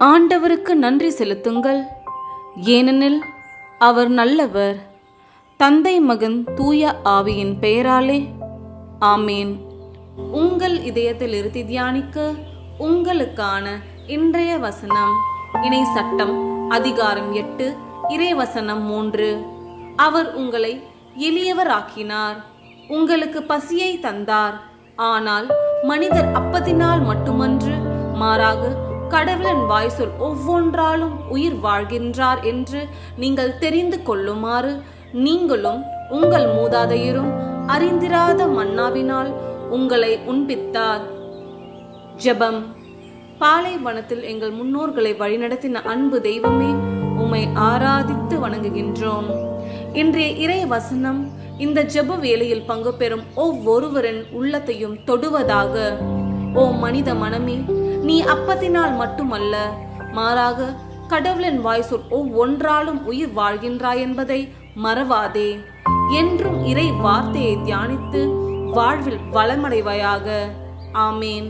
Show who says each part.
Speaker 1: ஆண்டவருக்கு நன்றி செலுத்துங்கள். ஏனெனில் அவர் நல்லவர். தந்தை மகன் தூய ஆவியின் பெயராலே. ஆமேன். உங்கள் இதயத்தில் இருத்தி தியானிக்க உங்களுக்கான இன்றைய வசனம் இணை சட்டம் அதிகாரம் எட்டு இறை வசனம் மூன்று. அவர் உங்களை எளியவராக்கினார். உங்களுக்கு பசியை தந்தார். ஆனால் மனிதர் அப்பத்தினால் மட்டுமன்று மாறாக கடவுளின் வாய்சொல் ஒவ்வொன்றாலும் உயிர் வாழ்கின்றார் என்று நீங்கள் தெரிந்து கொள்ளுமாறு நீங்களும் உங்கள் மூதாதையரும் அறிந்திராத மன்னாவினால் உங்களை உண்பித்தார். ஜெபம். பாலைவனத்தில் எங்கள் முன்னோர்களை வழிநடத்தின அன்பு தெய்வமே உம்மை ஆராதித்து வணங்குகின்றோம். இன்றைய இறை வசனம் இந்த ஜெப வேலையில் பங்கு பெறும் ஒவ்வொருவரின் உள்ளத்தையும் தொடுவதாக. ஓ மனித மனமே நீ அப்பத்தினால் மட்டுமல்ல. மாறாக கடவுளின் வாய்சொல் ஒவ்வொன்றாலும் உயிர் வாழ்கின்றாய் என்பதை மறவாதே. என்றும் இறை வார்த்தையை தியானித்து வாழ்வில் வளமடைவாயாக. ஆமேன்.